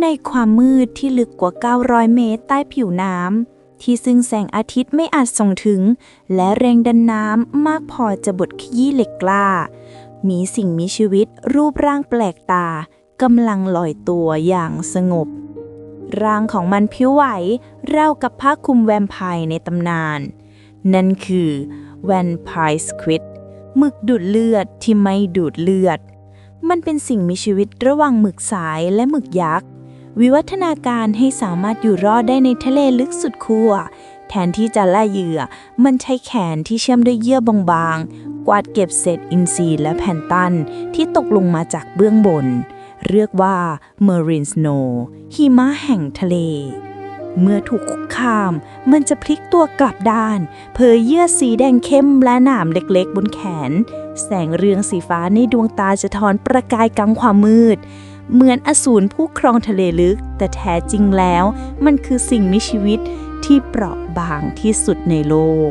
ในความมืดที่ลึกกว่า 900 เมตรใต้ผิวน้ำ ที่ซึ่งแสงอาทิตย์ไม่อาจส่งถึง และแรงดันน้ำมากพอจะบดขยี้เหล็กกล้า มีสิ่งมีชีวิตรูปร่างแปลกตากำลังลอยตัวอย่างสงบ ร่างของมันผิวไหวเรากับผ้าคลุมแวมไพร์ในตำนาน นั่นคือ Vampire Squid หมึกดูดเลือดที่ไม่ดูดเลือด มันเป็นสิ่งมีชีวิตระหว่างหมึกสายและหมึกยักษ์ วิวัฒนาการให้สามารถอยู่รอดได้ในทะเลลึกสุดขั้วแทนที่จะล่าเหยื่อ มันใช้แขนที่เชื่อมด้วยเยื่อบางๆ กวาดเก็บเศษอินทรีย์และแผ่นตันที่ตกลงมาจากเบื้องบน เรียกว่า Marine Snow หิมะแห่งทะเล เมื่อถูกคุกคาม มันจะพลิกตัวกลับด้าน เผยเยื่อสีแดงเข้มและหนามเล็กๆ บนแขน แสงเรืองสีฟ้าในดวงตาจะทอนประกายกลางความมืด เหมือนอสูรผู้ครองทะเลลึก แต่แท้จริงแล้ว มันคือสิ่งมีชีวิตที่เปราะบางที่สุดในโลก